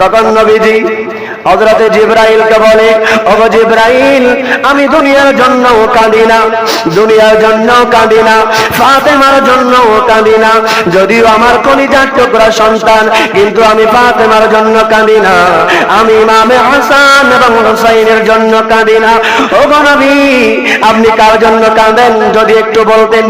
তখন নবীজি হজরতে জিব্রাইলকে বলে, ওগো জিব্রাইল, আমি দুনিয়ার জন্য কাঁদি না, দুনিয়ার জন্য কাঁদি না, ফাতেমার জন্য কাঁদি না, যদিও আমার কলিজার টুকরা সন্তান, কিন্তু আমি ফাতেমার জন্য কাঁদি না, আমি ইমামে হাসান এবং হুসাইনের জন্য কাঁদি না। ওগো নবী, আপনি কার জন্য কাঁদেন, যদি একটু বলতেন।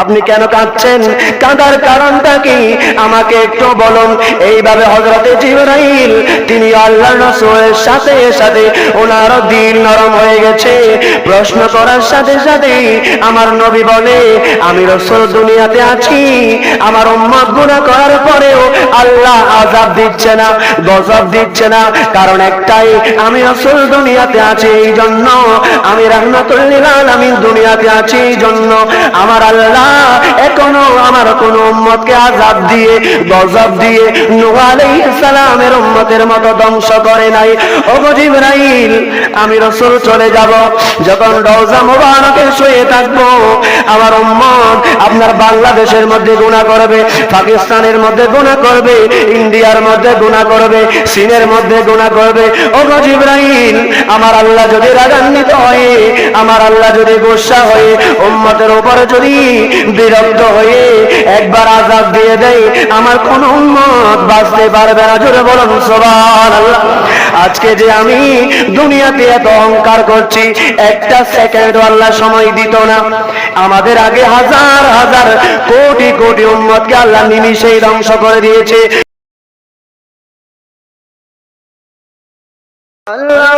আপনি কেন কাঁদছেন? কাঁদার কারণটা কি? আমাকে একটু বলুন। এইভাবে হজরতে জিবরাইল, তিনি আল্লাহ রসুলের সাথে সাথে ওনার দিল নরম হয়ে গেছে। প্রশ্ন করার সাথে সাথে আমার নবী বলে, আমি রসুল দুনিয়াতে আছি। আমার উম্মত গুণা করার পরেও আল্লাহ আজাব দিচ্ছে না, গজব দিচ্ছে না। কারণ একটাই, আমি রসুল দুনিয়াতে আছি এই জন্য আমি রহমতুল্লিল আলামিন দুনিয়াতে আছি এই জন্য আমার আল্লাহ এখনও আমার কোন উম্মতকে আজাব দিয়ে, গজব দিয়ে সালামের উম্মতের মতো ধ্বংস করে নাই। আমি রসুল চলে যাব, যখন রওজা মুবারকে শুয়ে থাকব, আমার উম্মত আপনার বাংলাদেশের মধ্যে গুনাহ করবে, পাকিস্তানের মধ্যে গুনাহ করবে, ইন্ডিয়ার মধ্যে গুনাহ করবে, চীনের মধ্যে গুণা করবে। ও জিবরাইল, আমার আল্লাহ যদি রাগান্বিত হয়ে, আমার আল্লাহ যদি গোসা হয়ে, উম্মতের উপরে যদি বিরক্ত হয়ে একবার আজাদ দিয়ে দেয়। আমার কোন উম্মত বাঁচতে পারবে না। জোরে বলুন আল্লাহ আজকে যে আমি দুনিয়াতে এত অহংকার করছি, একটা সেকেন্ড আল্লাহ সময় দিত না। আমাদের আগে হাজার হাজার কোটি কোটি উম্মতকে আল্লাহ নিমিশেই ধ্বংস করে দিয়েছে। আল্লাহ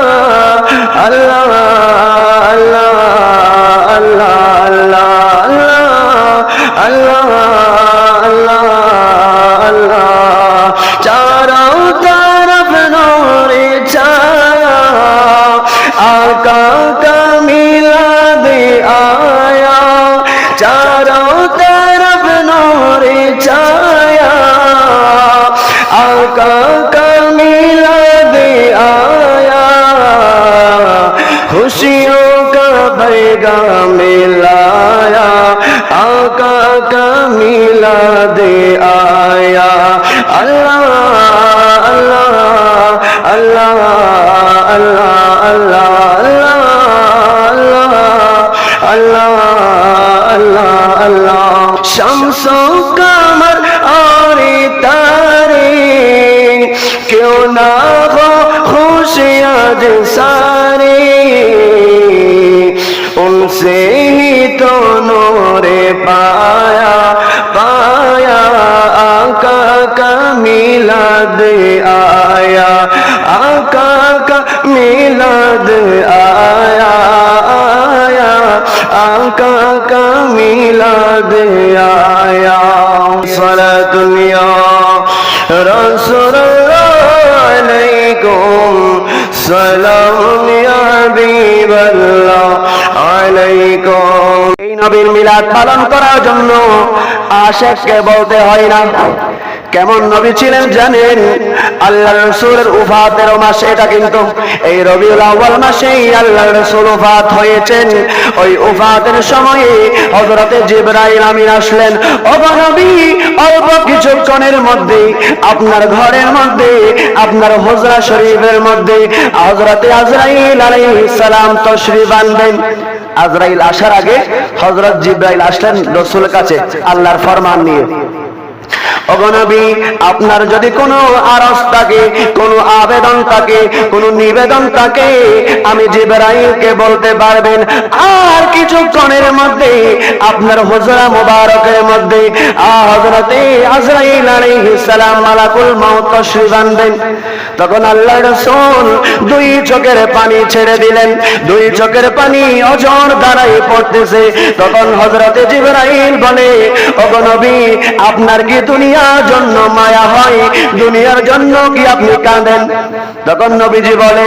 گا ملایا، آقا کا میلا دے آیا اللہ اللہ اللہ اللہ اللہ اللہ اللہ اللہ اللہ۔ شمسوں کا মিলাদ পালন করার জন্য আশেককে বলতে হয় না। কেমন নবী ছিলেন জানেন? আল্লাহ রসুলের উফাতের মাস এটা কিন্তু এই রবিউল আউয়াল মাসেই আল্লাহ রসুল উফাত হয়েছেন। ওই উফাতের সময়ে হযরতে জিবরাইল আমিন আসলেন। ও নবী, অল্প কিছুক্ষণের মধ্যে আপনার ঘরের মধ্যে, আপনার হজরা শরীফের মধ্যে হজরতে আজরাইল আলাইহিস সালাম তশরিফ আনবেন। আজরাইল আসার আগে হজরত জিব্রাইল আসলেন রসুলের কাছে আল্লাহর ফরমান নিয়ে। অগনবী আপনার যদি কোনো আরস থাকে, কোনো আবেদন থাকে, কোনো নিবেদন থাকে, আমি জিবরাইলকে বলতে পারবেন, আর কিছুক্ষণের মধ্যে, আপনার হুজরা মুবারকের মধ্যে হযরতে আজরাইল মালাকুল মাউত আনবেন। তখন আল্লাহ রাসূল দুই চোখের পানি ছেড়ে দিলেন। দুই চোখের পানি অজর দ্বারাই পড়তেছে। তখন হযরতে জিবরাইল বলে, ওগো নবী আপনার কি দুনিয়ার জন্য মায়া হয়? দুনিয়ার জন্য কি আপনি কাঁদেন? তখন নবীজি বলে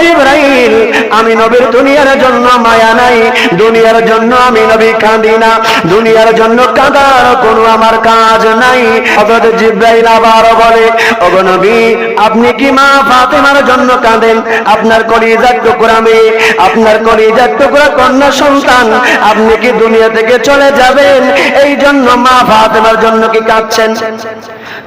জিবরাইল আমি নবীর দুনিয়ার জন্য মায়া নাই। দুনিয়ার জন্য আমি নবী কাঁদি না। দুনিয়ার জন্য কাঁদার কোনো আমার কাজ নাই। বলে নবী, আপনি কি মা ফাতেমার জন্য কাঁদেন? আপনার কলিজার টুকরা মেয়ে, আপনার কলিজার টুকরা কন্যা সন্তান, আপনি কি দুনিয়া থেকে চলে যাবেন? এই জন্য মা ফাতেমার জন্য কি কাঁদছেন?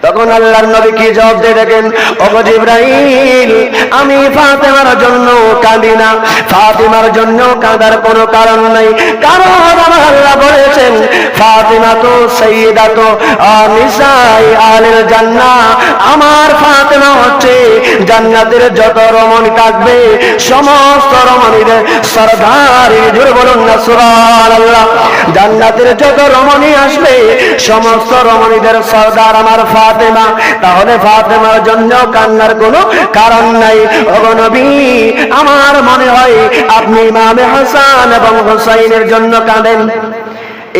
তখন আল্লাহর নবী কি জবাব দিয়ে দেখেন, ওগো জিব্রাইল, আমি ফাতেমার জন্য কাঁদি না। ফাতিমার জন্য কাঁদার কোনো কারণ নাই। কারণ আমার আল্লাহ বলেছেন, ফাতিমা তো সৈয়দা তো নিসাই আলের জান্না আমার ফাতেমা হচ্ছে জান্নাতের যত রমণী থাকবে, সমস্ত রমণীদের সরদার। জোরে বলুন না সুরান আল্লাহ জান্নাতের যত রমণী আসবে সমস্ত রমণীদের সর্দার আমার ফাতেমা। তাহলে ফাতেমার জন্য কান্নার কোনো কারণ নাই। অগনবী আমার মনে হয় আপনি মামে হাসান এবং হোসাইনের জন্য কাঁদেন।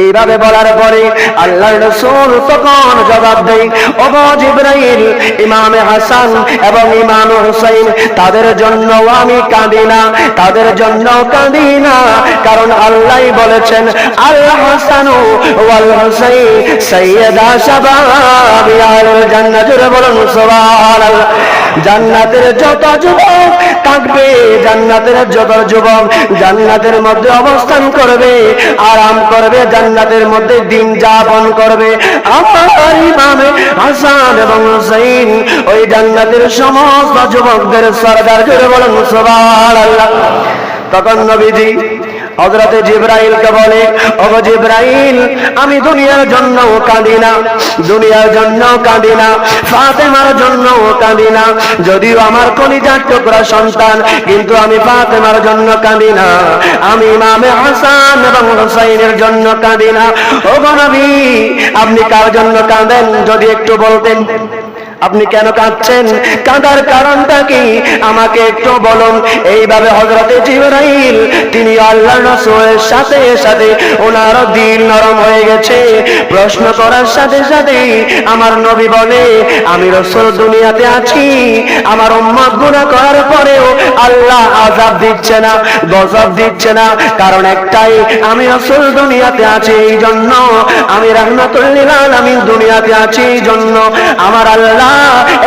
এইভাবে বলার পরে আল্লাহ রসুল তখন জবাব দেয়, ওগো জিব্রাইল, ইমামে হাসান এবং ইমাম হুসাইন, তাদের জন্য আমি কাঁদি না, তাদের জন্য কাঁদি না, কারণ আল্লাহ বলেছেন, আল্লাহ হাসানু ওয়াল হুসাইন, সাইয়্যিদা শাবাবি আহলিল জান্নাত জুড়ে বলুন সুবহানাল্লাহ। জান্নাতের যত যুবক থাকবে, জান্নাতের যত যুবক জান্নাতের মধ্যে অবস্থান করবে, আরাম করবে, জান্নাতের মধ্যে দিন যাপন করবে। আমার ইমামে হাসান এবং হুসাইন ওই জান্নাতের সমস্ত যুবকদের সরদার করে বলেন আল্লাহ তখন নবীজি হজরতে জিব্রাইলকে বলে, ওগো জিব্রাইল, আমি দুনিয়ার জন্য কাঁদি না, দুনিয়ার জন্য কাঁদি না, ফাতেমার জন্য কাঁদি না, যদিও আমার কলিজার টুকরা সন্তান, কিন্তু আমি ফাতেমার জন্য কাঁদি না, আমি ইমামে হাসান এবং হুসাইনের জন্য কাঁদি না। ওগো নবী, আপনি কার জন্য কাঁদেন? যদি একটু বলতেন। আপনি কেন কাঁদছেন? কাঁদার কারণটা কি? আমাকে একটু বলুন। এইভাবে হজরতে জিবরাইল, তিনি আল্লাহ রসুলের সাথে সাথে ওনার দিল নরম হয়ে গেছে। প্রশ্ন করার সাথে সাথে আমার নবী বলে, আমি রসুল দুনিয়াতে আছি। আমার উম্মত গুণা করার পরেও আল্লাহ আজাব দিচ্ছে না, গজব দিচ্ছে না। কারণ একটাই, আমি রসুল দুনিয়াতে আছি এই জন্য। আমি রহমতুল্লিল আমি দুনিয়াতে আছি এই জন্য। আমার আল্লাহ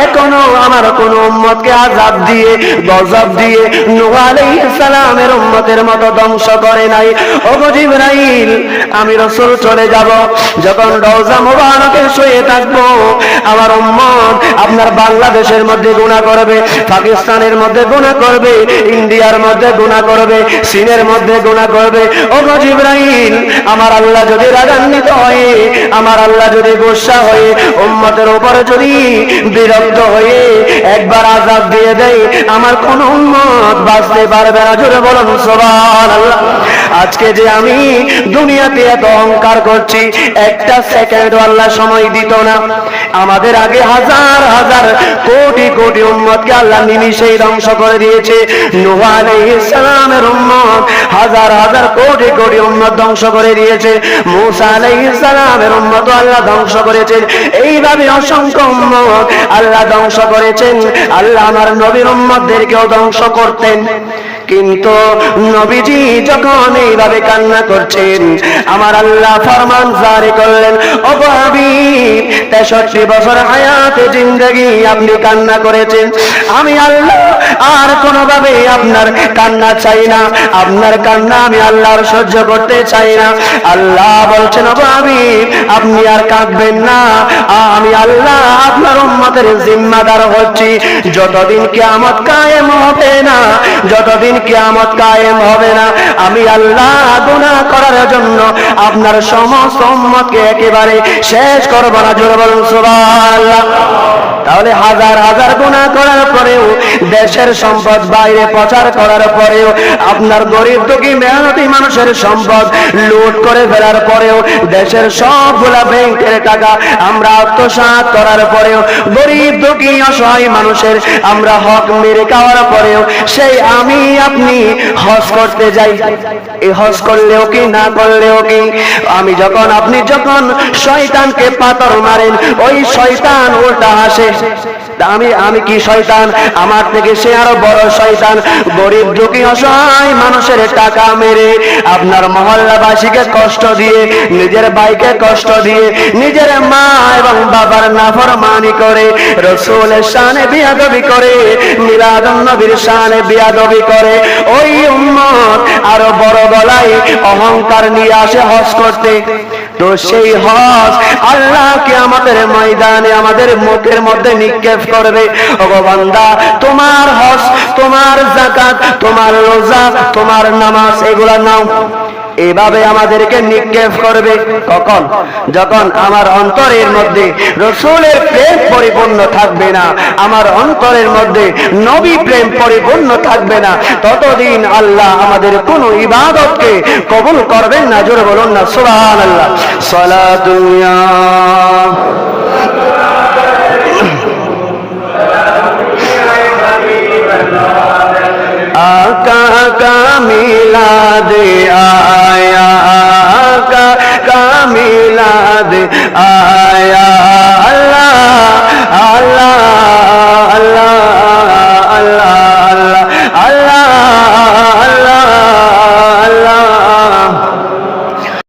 এখনও আমার কোন উম্মতকে আজাব দিয়ে গজব দিয়ে আলাইহিস সালামের উম্মতের মতো ধ্বংস করে নাই। ও জিবরাইল, আমি রসুল চলে যাব, যখন রওজা মুবারকে শুয়ে থাকব, আমার উম্মত আপনার বাংলাদেশের মধ্যে গুনাহ করবে, পাকিস্তানের মধ্যে গুনাহ করবে, ইন্ডিয়ার মধ্যে গুনাহ করবে, চীনের মধ্যে গুনাহ করবে। ও জিবরাইল, আমার আল্লাহ যদি রাগান্বিত হয়ে, আমার আল্লাহ যদি গোসা হয়ে, উম্মতের উপরে যদি বিরক্ত হয়ে একবার আজাদ দিয়ে দেয়। আমার কোন উন্মত বাঁচতে পারবে না। জোরে বলুন, সুবহানাল্লাহ। আজকে যে আমি দুনিয়াতে এত অহংকার করছি, একটা সেকেন্ড আল্লাহ সময় দিত না। আমাদের আগে হাজার হাজার কোটি কোটি উম্মতকে আল্লাহ নিমিশেই ধ্বংস করে দিয়েছে। নূহ আলাইহিস সালামের উম্মত হাজার হাজার কোটি কোটি উম্মত ধ্বংস করে দিয়েছে। মুসা আলাইহিস সালামের উম্মত আল্লাহ ধ্বংস করেছেন। এইভাবে অসংখ্য উম্মত আল্লাহ ধ্বংস করেছেন। আল্লাহ আমার নবীর উম্মতদেরকেও ধ্বংস করতেন। কিন্তু নবীজি যখন এইভাবে কান্না করছেন, আমার আল্লাহ ফরমান জারি করলেন অবাবি তেষট্টি বছর হায়াতে জিন্দগি আপনি কান্না করেছেন। আমি আল্লাহ, আর কোনোভাবে আপনার কান্না চাই না। আপনার কান্না আমি আল্লাহর সহ্য করতে চাই না। আল্লাহ বলছেন অবাবি আপনি আর কাঁদবেন না। আমি আল্লাহ আপনার উম্মতের জিম্মাদার হচ্ছি। যতদিন কিয়ামত কায়েম হবে না, যতদিন কিয়ামত কায়েম হবে না। আমি আল্লাহ গুনাহ করার জন্য আপনার সমস্ত একেবারে শেষ করব না। জোরে বলুন, সুবহানাল্লাহ। তাহলে হাজার হাজার গুনাহ করার পরেও, দেশের সম্পদ বাইরে প্রচার করার পরেও, আপনার গরিব দুঃখী মেহনতি মানুষের সম্পদ লুট করে ফেলার পরেও, দেশের সবগুলা ব্যাংকের টাকা আমরা আত্মসাৎ করার পরেও, গরিব দুঃখী অসহায় মানুষের আমরা হক মেরে খাওয়ার পরেও, সেই আমি আপনি হজ করতে যাই। এই হজ করলেও কি, না করলেও কি? আমি যখন, আপনি যখন শয়তানকে পাথর মারেন, ওই শয়তান ওটা তা আমি আমি কি শয়তান? আমার থেকে সে আরও বড় শয়তান। গরিব, দুঃখী, অসহায় মানুষের টাকা মেরে আপনার মহল্লাবাসীকে কষ্ট দিয়ে, নিজের বাইকে কষ্ট দিয়ে, নিজের মা এবং বাবার নাফরমানি করে, রসুলের শানে বিয়াদবি করে, মিলাদুন নবীর শানে বিয়াদবি করে। ওই উম্মত আরও বড় গলায় অহংকার নিয়ে আসে হজ করতে। তো সেই হজ। আল্লাহকে আমাদের ময়দানে, আমাদের মুখের মধ্যে নিক্ষেপ করবে? ভগবান্দা তোমার হজ, তোমার জাকাত তোমার রোজা, তোমার নামাজ, এগুলা নাও। এভাবে আমাদেরকে নিক্ষেপ করবে। কখন? যখন আমার অন্তরের মধ্যে রসুলের প্রেম পরিপূর্ণ থাকবে না, আমার অন্তরের মধ্যে নবী প্রেম পরিপূর্ণ থাকবে না, ততদিন আল্লাহ আমাদের কোন ইবাদতকে কবুল করবেন না। জোরে বলুন না সুবহান আল্লাহ সালাতুল্লাহ आका मिलाद आया आका का मिलाद आया